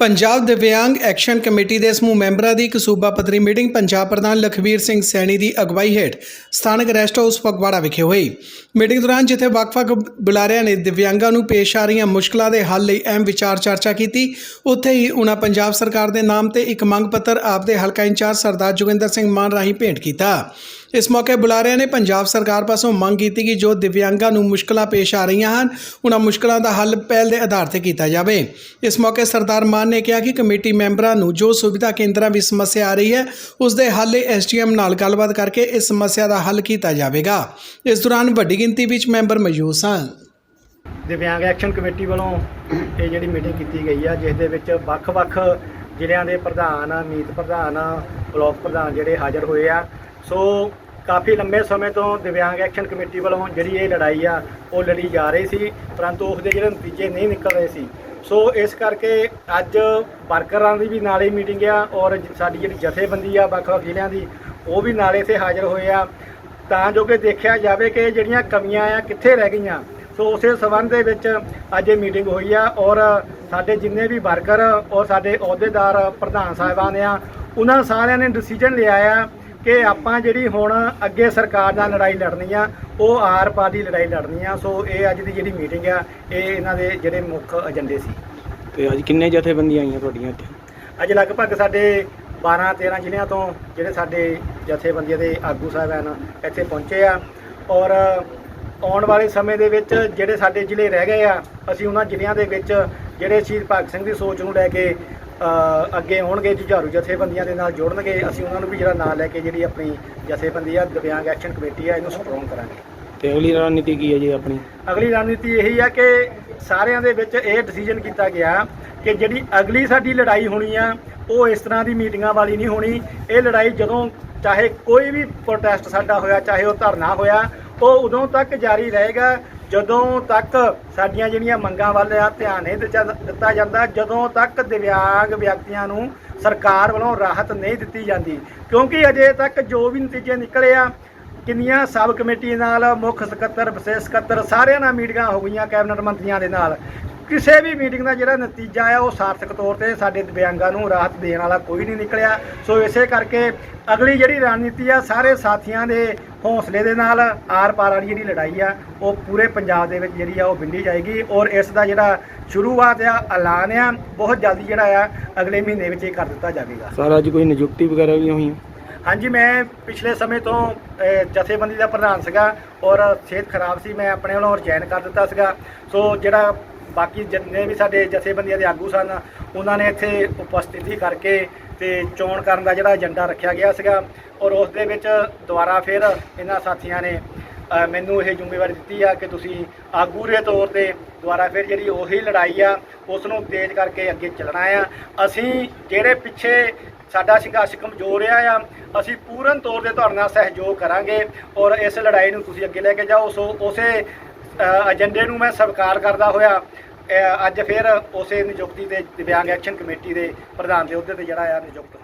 ਪੰਜਾਬ ਦਿਵਿਆਂਗ action committee ਦੇ ਸਮੂਹ ਮੈਂਬਰਾਂ ਦੀ ਇੱਕ ਸੂਬਾ ਪੱਧਰੀ ਮੀਟਿੰਗ ਪੰਜਾਬ ਪ੍ਰਧਾਨ ਲਖਵੀਰ ਸਿੰਘ ਸੈਣੀ ਦੀ ਅਗਵਾਈ ਹੇਠ ਸਥਾਨਕ ਰੈਸਟ ਹਾਊਸ ਫਗਵਾੜਾ ਵਿਖੇ ਹੋਈ। ਮੀਟਿੰਗ ਦੌਰਾਨ ਜਿੱਥੇ ਵੱਖ-ਵੱਖ ਬੁਲਾਰਿਆਂ ਨੇ ਦਿਵਿਆਂਗਾਂ ਨੂੰ ਪੇਸ਼ ਆ ਰਹੀਆਂ ਮੁਸ਼ਕਲਾਂ ਦੇ ਹੱਲ ਲਈ ਅਹਿਮ ਵਿਚਾਰ ਚਰਚਾ ਕੀਤੀ, ਉੱਥੇ ਹੀ ਉਹਨਾਂ ਪੰਜਾਬ ਸਰਕਾਰ ਦੇ ਨਾਮ ਤੇ ਇੱਕ ਮੰਗ ਪੱਤਰ, ਆਪਦੇ ਹਲਕਾ ਇੰਚਾਰਜ ਸਰਦਾਰ ਜੋਗਿੰਦਰ ਸਿੰਘ ਮਾਨ ਰਾਹੀਂ ਭੇਂਟ ਕੀਤਾ। ਇਸ ਮੌਕੇ ਬੁਲਾਰਿਆਂ ਨੇ ਪੰਜਾਬ ਸਰਕਾਰ ਪਾਸੋਂ ਮੰਗ ਕੀਤੀ ਕਿ ਜੋ ਦਿਵਿਆਂਗਾਂ ਨੂੰ ਮੁਸ਼ਕਲਾਂ ਪੇਸ਼ ਆ ਰਹੀਆਂ ਹਨ, ਉਹਨਾਂ ਮੁਸ਼ਕਲਾਂ ਦਾ ਹੱਲ ਪਹਿਲ ਦੇ ਆਧਾਰ ਤੇ ਕੀਤਾ ਜਾਵੇ। ਇਸ ਮੌਕੇ ਸਰਦਾਰ ਮਾਨ ਨੇ ਕਿਹਾ ਕਿ ਕਮੇਟੀ ਮੈਂਬਰਾਂ ਨੂੰ ਜੋ ਸੁਵਿਧਾ ਕੇਂਦਰਾਂ ਵਿੱਚ ਸਮੱਸਿਆ ਆ ਰਹੀ ਹੈ, ਉਸ ਦੇ ਹੱਲ ਲਈ ਐਸਡੀਐਮ ਨਾਲ ਗੱਲਬਾਤ ਕਰਕੇ ਇਸ ਸਮੱਸਿਆ ਦਾ ਹੱਲ ਕੀਤਾ ਜਾਵੇਗਾ। ਇਸ ਦੌਰਾਨ ਵੱਡੀ ਗਿਣਤੀ ਵਿੱਚ ਮੈਂਬਰ ਮੌਜੂਦ ਸਨ। ਦਿਵਿਆਂਗ ਐਕਸ਼ਨ ਕਮੇਟੀ ਵੱਲੋਂ ਇਹ ਜਿਹੜੀ ਮੀਟਿੰਗ ਕੀਤੀ ਗਈ ਆ, ਜਿਸ ਦੇ ਵਿੱਚ ਵੱਖ-ਵੱਖ ਜ਼ਿਲ੍ਹਿਆਂ ਦੇ ਪ੍ਰਧਾਨ, ਮੀਤ ਪ੍ਰਧਾਨ, ਬਲਾਕ ਪ੍ਰਧਾਨ ਜਿਹੜੇ ਹਾਜ਼ਰ ਹੋਏ ਆ ਸੋ ਕਾਫੀ ਲੰਬੇ ਸਮੇਂ ਤੋਂ ਦਿਵਿਆਂਗ ਐਕਸ਼ਨ ਕਮੇਟੀ ਵੱਲੋਂ ਜਿਹੜੀ ਇਹ ਲੜਾਈ ਆ, ਉਹ ਲੜੀ ਜਾ ਰਹੀ ਸੀ, ਪਰੰਤੂ ਉਸ ਦੇ ਜਿਹੜੇ ਨਤੀਜੇ ਨਹੀਂ ਨਿਕਲ ਰਹੇ ਸੀ। ਸੋ ਇਸ ਕਰਕੇ ਅੱਜ ਵਰਕਰਾਂ ਦੀ ਵੀ ਨਾਲੇ ਮੀਟਿੰਗ ਆ ਔਰ ਸਾਡੀ ਜਿਹੜੀ ਜਥੇਬੰਦੀ ਆ, ਵੱਖ-ਵੱਖ ਜ਼ਿਲ੍ਹਿਆਂ ਦੀ, ਉਹ ਵੀ ਨਾਲੇ ਤੇ ਹਾਜ਼ਰ ਹੋਏ ਆ। ਤਾਂ ਜੋ ਕਿ ਦੇਖਿਆ ਜਾਵੇ ਕਿ ਜਿਹੜੀਆਂ ਕਮੀਆਂ ਆ, ਕਿੱਥੇ ਰਹਿ ਗਈਆਂ। ਸੋ ਉਸੇ ਸਬੰਧ ਦੇ ਵਿੱਚ ਅੱਜ ਇਹ ਮੀਟਿੰਗ ਹੋਈ ਆ ਔਰ ਸਾਡੇ ਜਿੰਨੇ ਵੀ ਵਰਕਰ ਔਰ ਸਾਡੇ ਅਹੁਦੇਦਾਰ, ਪ੍ਰਧਾਨ ਸਾਹਿਬਾਨ ਆ, ਉਹਨਾਂ ਸਾਰਿਆਂ ਨੇ ਡਿਸੀਜਨ ਲਿਆ ਆ ਕਿ ਆਪਾਂ ਜਿਹੜੀ ਹੁਣ ਅੱਗੇ ਸਰਕਾਰ ਨਾਲ ਲੜਾਈ ਲੜਨੀ ਆ ਉਹ ਆਰ ਪਾਰ ਦੀ ਲੜਾਈ ਲੜਨੀ ਆ। ਸੋ ਇਹ ਅੱਜ ਦੀ ਜਿਹੜੀ ਮੀਟਿੰਗ ਆ ਇਹ ਇਹਨਾਂ ਦੇ ਜਿਹੜੇ ਮੁੱਖ ਏਜੰਡੇ ਸੀ। ਤੇ ਅੱਜ ਕਿੰਨੇ ਜਥੇਬੰਦੀਆਂ ਆਈਆਂ ਤੁਹਾਡੀਆਂ ਇੱਥੇ? ਅੱਜ ਲਗਭਗ ਸਾਡੇ 12 13 ਜ਼ਿਲ੍ਹਿਆਂ ਤੋਂ ਜਿਹੜੇ ਸਾਡੇ ਜਥੇਬੰਦੀਆਂ ਦੇ ਆਗੂ ਸਾਹਿਬਾਨ ਇੱਥੇ ਪਹੁੰਚੇ ਆ। ਔਰ ਆਉਣ ਵਾਲੇ ਸਮੇਂ ਦੇ ਵਿੱਚ ਜਿਹੜੇ ਸਾਡੇ ਜ਼ਿਲ੍ਹੇ ਰਹਿ ਗਏ ਆ ਅਸੀਂ ਉਹਨਾਂ ਜ਼ਿਲ੍ਹਿਆਂ ਦੇ ਵਿੱਚ ਜਿਹੜੇ ਸ਼ਹੀਦ ਭਗਤ ਸਿੰਘ ਦੀ ਸੋਚ ਨੂੰ ਲੈ ਕੇ ਅੱਗੇ ਆਉਣਗੇ ਜੁਝਾਰੂ ਜਥੇਬੰਦੀਆਂ ਦੇ ਨਾਲ ਜੋੜਨਗੇ। ਅਸੀਂ ਉਹਨਾਂ ਨੂੰ ਵੀ ਜਿਹੜਾ ਨਾਂ ਲੈ ਕੇ ਜਿਹੜੀ ਆਪਣੀ ਜਥੇਬੰਦੀ ਆ ਦਿਵਿਆਂਗ ਐਕਸ਼ਨ ਕਮੇਟੀ ਆ ਇਹਨੂੰ ਸਟਰੋਂਗ ਕਰਾਂਗੇ। ਤੇ ਅਗਲੀ ਰਣਨੀਤੀ ਕੀ ਹੈ ਜੀ ਆਪਣੀ? ਅਗਲੀ ਰਣਨੀਤੀ ਇਹੀ ਆ ਕਿ ਸਾਰਿਆਂ ਦੇ ਵਿੱਚ ਇਹ ਡਿਸੀਜਨ ਕੀਤਾ ਗਿਆ ਕਿ ਜਿਹੜੀ ਅਗਲੀ ਸਾਡੀ ਲੜਾਈ ਹੋਣੀ ਆ ਉਹ ਇਸ ਤਰ੍ਹਾਂ ਦੀ ਮੀਟਿੰਗਾਂ ਵਾਲੀ ਨਹੀਂ ਹੋਣੀ। ਇਹ ਲੜਾਈ ਜਦੋਂ ਚਾਹੇ ਕੋਈ ਵੀ ਪ੍ਰੋਟੈਸਟ ਸਾਡਾ ਹੋਇਆ ਚਾਹੇ ਉਹ ਧਰਨਾ ਹੋਇਆ ਉਹ ਉਦੋਂ ਤੱਕ ਜਾਰੀ ਰਹੇਗਾ, ਜਦੋਂ ਤੱਕ ਸਾਡੀਆਂ ਜਿਹੜੀਆਂ ਮੰਗਾਂ ਵੱਲ ਆ ਧਿਆਨ ਨਹੀਂ ਦਿੱਤਾ ਦਿੱਤਾ ਜਾਂਦਾ, ਜਦੋਂ ਤੱਕ ਦਿਵਿਆਂਗ ਵਿਅਕਤੀਆਂ ਨੂੰ ਸਰਕਾਰ ਵੱਲੋਂ ਰਾਹਤ ਨਹੀਂ ਦਿੱਤੀ ਜਾਂਦੀ। ਕਿਉਂਕਿ ਅਜੇ ਤੱਕ ਜੋ ਵੀ ਨਤੀਜੇ ਨਿਕਲੇ ਆ, ਕਿੰਨੀਆਂ ਸਬ ਕਮੇਟੀ ਨਾਲ, ਮੁੱਖ ਸਕੱਤਰ, ਵਿਸ਼ੇਸ਼ ਸਕੱਤਰ, ਸਾਰਿਆਂ ਨਾਲ ਮੀਟਿੰਗਾਂ ਹੋ ਗਈਆਂ ਕੈਬਨਿਟ ਮੰਤਰੀਆਂ ਦੇ ਨਾਲ। ਕਿਸੇ ਵੀ ਮੀਟਿੰਗ ਦਾ ਜਿਹੜਾ ਨਤੀਜਾ ਆ ਉਹ ਸਾਰਥਕ ਤੌਰ ਤੇ ਸਾਡੇ ਦਿਵਿਆਂਗਾਂ ਨੂੰ ਰਾਹਤ ਦੇਣ ਵਾਲਾ ਕੋਈ ਨਹੀਂ ਨਿਕਲਿਆ। ਸੋ ਇਸੇ ਕਰਕੇ ਅਗਲੀ ਜਿਹੜੀ ਰਣਨੀਤੀ ਆ ਸਾਰੇ ਸਾਥੀਆਂ ਦੇ ਹੌਸਲੇ ਦੇ ਨਾਲ ਆਰ ਪਾਰ ਵਾਲੀ ਜਿਹੜੀ ਲੜਾਈ ਆ ਉਹ ਪੂਰੇ ਪੰਜਾਬ ਦੇ ਵਿੱਚ ਜਿਹੜੀ ਆ ਉਹ ਵਿੰਡੀ ਜਾਏਗੀ ਔਰ ਇਸ ਦਾ ਜਿਹੜਾ ਸ਼ੁਰੂਆਤ ਆ ਐਲਾਨ ਆ ਬਹੁਤ ਜਲਦੀ ਜਿਹੜਾ ਆ ਅਗਲੇ ਮਹੀਨੇ ਵਿੱਚ ਇਹ ਕਰ ਦਿੱਤਾ ਜਾਵੇਗਾ। ਸਰ ਅੱਜ ਕੋਈ ਨਿਯੁਕਤੀ ਵਗੈਰਾ ਵੀ ਹੋਈਆਂ? ਹਾਂਜੀ ਮੈਂ ਪਿਛਲੇ ਸਮੇਂ ਤੋਂ ਜਥੇਬੰਦੀ ਦਾ ਪ੍ਰਧਾਨ ਸੀਗਾ ਔਰ ਸਿਹਤ ਖਰਾਬ ਸੀ ਮੈਂ ਆਪਣੇ ਵੱਲੋਂ ਰਿਜ਼ਾਈਨ ਕਰ ਦਿੱਤਾ ਸੀਗਾ। ਸੋ ਜਿਹੜਾ ਬਾਕੀ ਜਿੰਨੇ ਵੀ ਸਾਡੇ ਜਥੇਬੰਦੀਆਂ ਦੇ ਆਗੂ ਸਨ, ਉਹਨਾਂ ਨੇ ਇੱਥੇ ਉਪਸਥਿਤੀ ਕਰਕੇ ਤੇ ਚੋਣ ਕਰਨ ਦਾ ਜਿਹੜਾ ਏਜੰਡਾ ਰੱਖਿਆ ਗਿਆ ਸੀਗਾ ਔਰ ਉਸ ਦੇ ਵਿੱਚ ਦੁਬਾਰਾ ਫਿਰ ਇਹਨਾਂ ਸਾਥੀਆਂ ਨੇ ਮੈਨੂੰ ਇਹ ਜ਼ਿੰਮੇਵਾਰੀ ਦਿੱਤੀ ਆ ਕਿ ਤੁਸੀਂ ਆਗੂ ਦੇ ਤੌਰ ਤੇ ਦੁਬਾਰਾ ਫਿਰ ਜਿਹੜੀ ਉਹੀ ਲੜਾਈ ਆ ਉਸ ਨੂੰ ਤੇਜ਼ ਕਰਕੇ ਅੱਗੇ ਚੱਲਣਾ ਆ। ਅਸੀਂ ਜਿਹੜੇ ਪਿੱਛੇ ਸਾਡਾ ਸੰਘਰਸ਼ ਕਮਜ਼ੋਰ ਰਿਹਾ ਆ, ਅਸੀਂ ਪੂਰਨ ਤੌਰ ਤੇ ਤੁਹਾਡੇ ਨਾਲ ਸਹਿਯੋਗ ਕਰਾਂਗੇ ਔਰ ਇਸ ਲੜਾਈ ਨੂੰ ਤੁਸੀਂ ਅੱਗੇ ਲੈ ਕੇ ਜਾਓ। ਸੋ ਉਸੇ ਏਜੰਡੇ ਨੂੰ ਮੈਂ ਸਵੀਕਾਰ ਕਰਦਾ ਹੋਇਆ ਅੱਜ ਫਿਰ ਉਸੇ ਨਿਯੁਕਤੀ ਦੇ ਦਿਵਿਆਂਗ ਐਕਸ਼ਨ ਕਮੇਟੀ ਦੇ ਪ੍ਰਧਾਨ ਦੇ ਅਹੁਦੇ ਤੇ ਜਿਹੜਾ ਆ ਨਿਯੁਕਤ